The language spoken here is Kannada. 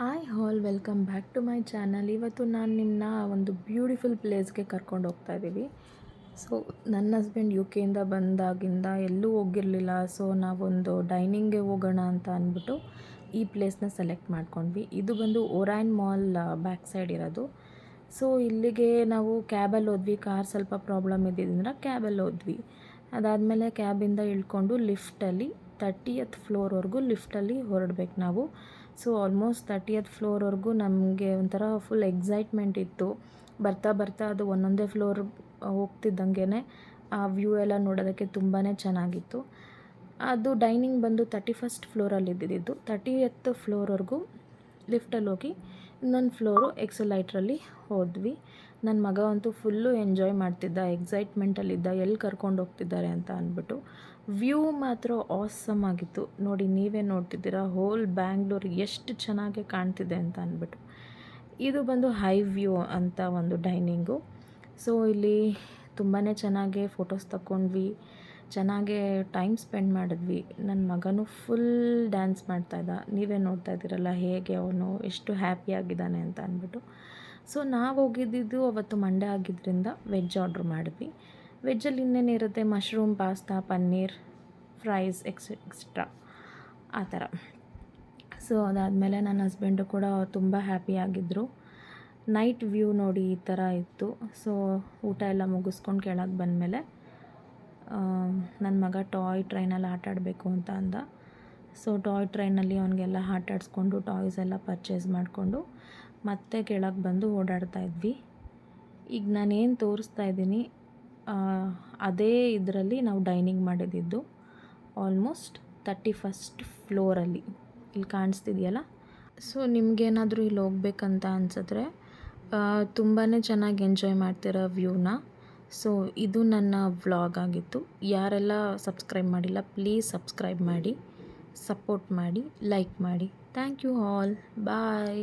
Hi all welcome back to my channel ಇವತ್ತು ನಾನು ನಿಮ್ಮನ್ನ ಒಂದು ಬ್ಯೂಟಿಫುಲ್ ಪ್ಲೇಸ್ಗೆ ಕರ್ಕೊಂಡು ಹೋಗ್ತಾ ಇದ್ದೀವಿ ಸೊ ನನ್ನ ಹಸ್ಬೆಂಡ್ ಯು ಕೆಯಿಂದ ಬಂದಾಗಿಂದ ಎಲ್ಲೂ ಹೋಗಿರಲಿಲ್ಲ. ಸೊ ನಾವೊಂದು ಡೈನಿಂಗ್ಗೆ ಹೋಗೋಣ ಅಂತ ಅಂದ್ಬಿಟ್ಟು ಈ ಪ್ಲೇಸ್ನ ಸೆಲೆಕ್ಟ್ ಮಾಡ್ಕೊಂಡ್ವಿ. ಇದು ಬಂದು ಓರೈನ್ ಮಾಲ್ ಬ್ಯಾಕ್ ಸೈಡ್ ಇರೋದು. ಸೊ ಇಲ್ಲಿಗೆ ನಾವು ಕ್ಯಾಬಲ್ಲಿ ಹೋದ್ವಿ. ಕಾರ್ ಸ್ವಲ್ಪ ಪ್ರಾಬ್ಲಮ್ ಇದ್ದಿದ್ದರಿಂದ ಕ್ಯಾಬಲ್ಲಿ ಹೋದ್ವಿ. ಅದಾದಮೇಲೆ ಕ್ಯಾಬಿಂದ ಇಳ್ಕೊಂಡು ಲಿಫ್ಟಲ್ಲಿ ತರ್ಟಿಯತ್ ಫ್ಲೋರ್ವರೆಗೂ ಲಿಫ್ಟಲ್ಲಿ ಹೊರಡ್ಬೇಕು ನಾವು. ಸೊ ಆಲ್ಮೋಸ್ಟ್ ತರ್ಟಿಯತ್ ಫ್ಲೋರ್ವರೆಗೂ ನಮಗೆ ಒಂಥರ ಫುಲ್ ಎಕ್ಸೈಟ್ಮೆಂಟ್ ಇತ್ತು. ಬರ್ತಾ ಬರ್ತಾ ಅದು ಒಂದೊಂದೇ ಫ್ಲೋರ್ ಹೋಗ್ತಿದ್ದಂಗೆ ಆ ವ್ಯೂ ಎಲ್ಲ ನೋಡೋದಕ್ಕೆ ತುಂಬಾ ಚೆನ್ನಾಗಿತ್ತು. ಅದು ಡೈನಿಂಗ್ ಬಂದು ತರ್ಟಿ ಫಸ್ಟ್ ಫ್ಲೋರಲ್ಲಿ ಇದ್ದಿದ್ದು ತರ್ಟಿ ಎತ್ ಫ್ಲೋರ್ವರೆಗೂ ಲಿಫ್ಟಲ್ಲಿ ಹೋಗಿ ಇನ್ನೊಂದು ಫ್ಲೋರು ಎಕ್ಸಲೈಟ್ರಲ್ಲಿ ಹೋದ್ವಿ. ನನ್ನ ಮಗ ಅಂತೂ ಫುಲ್ಲು ಎಂಜಾಯ್ ಮಾಡ್ತಿದ್ದ, ಎಕ್ಸೈಟ್ಮೆಂಟಲ್ಲಿದ್ದ, ಎಲ್ಲಿ ಕರ್ಕೊಂಡು ಹೋಗ್ತಿದ್ದಾರೆ ಅಂತ ಅಂದ್ಬಿಟ್ಟು. ವ್ಯೂ ಮಾತ್ರ ಆಸಮ್ ಆಗಿತ್ತು. ನೋಡಿ, ನೀವೇ ನೋಡ್ತಿದ್ದೀರಾ ಹೋಲ್ ಬ್ಯಾಂಗ್ಳೂರ್ ಎಷ್ಟು ಚೆನ್ನಾಗಿ ಕಾಣ್ತಿದೆ ಅಂತ ಅಂದ್ಬಿಟ್ಟು. ಇದು ಬಂದು ಹೈ ವ್ಯೂ ಅಂತ ಒಂದು ಡೈನಿಂಗು ಸೊ ಇಲ್ಲಿ ತುಂಬಾ ಚೆನ್ನಾಗಿ ಫೋಟೋಸ್ ತಗೊಂಡ್ವಿ ಚೆನ್ನಾಗೇ ಟೈಮ್ ಸ್ಪೆಂಡ್ ಮಾಡಿದ್ವಿ. ನನ್ನ ಮಗನೂ ಫುಲ್ ಡ್ಯಾನ್ಸ್ ಮಾಡ್ತಾಯಿದ್ದ ನೀವೇ ನೋಡ್ತಾ ಇದ್ದೀರಲ್ಲ ಹೇಗೆ ಅವನು ಎಷ್ಟು ಹ್ಯಾಪಿಯಾಗಿದ್ದಾನೆ ಅಂತ ಅಂದ್ಬಿಟ್ಟು. ಸೊ ನಾವು ಹೋಗಿದ್ದಿದ್ದು ಅವತ್ತು ಮಂಡೆ ಆಗಿದ್ದರಿಂದ ವೆಜ್ ಆರ್ಡ್ರ್ ಮಾಡಿದ್ವಿ. ವೆಜ್ಜಲ್ಲಿ ಇನ್ನೇನಿರುತ್ತೆ mushroom, pasta, paneer, fries, ex, extra ಆ ಥರ. ಸೊ ಅದಾದಮೇಲೆ ನನ್ನ ಹಸ್ಬೆಂಡು ಕೂಡ ತುಂಬ ಹ್ಯಾಪಿಯಾಗಿದ್ದರು ನೈಟ್ ವ್ಯೂ ನೋಡಿ ಈ ಥರ ಇತ್ತು. ಸೊ ಊಟ ಎಲ್ಲ ಮುಗಿಸ್ಕೊಂಡು ಕೆಳಗೆ ಬಂದಮೇಲೆ ನನ್ನ ಮಗ ಟಾಯ್ ಟ್ರೈನಲ್ಲಿ ಆಟ ಆಡಬೇಕು ಅಂತ ಅಂದ. ಸೊ ಟಾಯ್ ಟ್ರೈನಲ್ಲಿ ಅವನಿಗೆಲ್ಲ ಆಟ ಆಡಿಸ್ಕೊಂಡು ಟಾಯ್ಸ್ ಎಲ್ಲ ಪರ್ಚೇಸ್ ಮಾಡಿಕೊಂಡು ಮತ್ತೆ ಕೆಳಗೆ ಬಂದು ಓಡಾಡ್ತಾ ಇದ್ವಿ. ಈಗ ನಾನೇನು ತೋರಿಸ್ತಾ ಇದ್ದೀನಿ ಅದೇ ಇದರಲ್ಲಿ ನಾವು ಡೈನಿಂಗ್ ಮಾಡಿದ್ದು ಆಲ್ಮೋಸ್ಟ್ ತರ್ಟಿ ಫಸ್ಟ್ ಫ್ಲೋರಲ್ಲಿ. ಇಲ್ಲಿ ಕಾಣಿಸ್ತಿದೆಯಲ್ಲ? ಸೊ ನಿಮಗೇನಾದರೂ ಇಲ್ಲಿ ಹೋಗ್ಬೇಕಂತ ಅನ್ಸಿದ್ರೆ ತುಂಬಾ ಚೆನ್ನಾಗಿ ಎಂಜಾಯ್ ಮಾಡ್ತಿರೋ ವ್ಯೂನ. ಸೊ ಇದು ನನ್ನ ವ್ಲಾಗ್ ಆಗಿತ್ತು. ಯಾರೆಲ್ಲ ಸಬ್ಸ್ಕ್ರೈಬ್ ಮಾಡಿಲ್ಲ, ಪ್ಲೀಸ್ ಸಬ್ಸ್ಕ್ರೈಬ್ ಮಾಡಿ, ಸಪೋರ್ಟ್ ಮಾಡಿ, ಲೈಕ್ ಮಾಡಿ. Thank you all. ಬಾಯ್.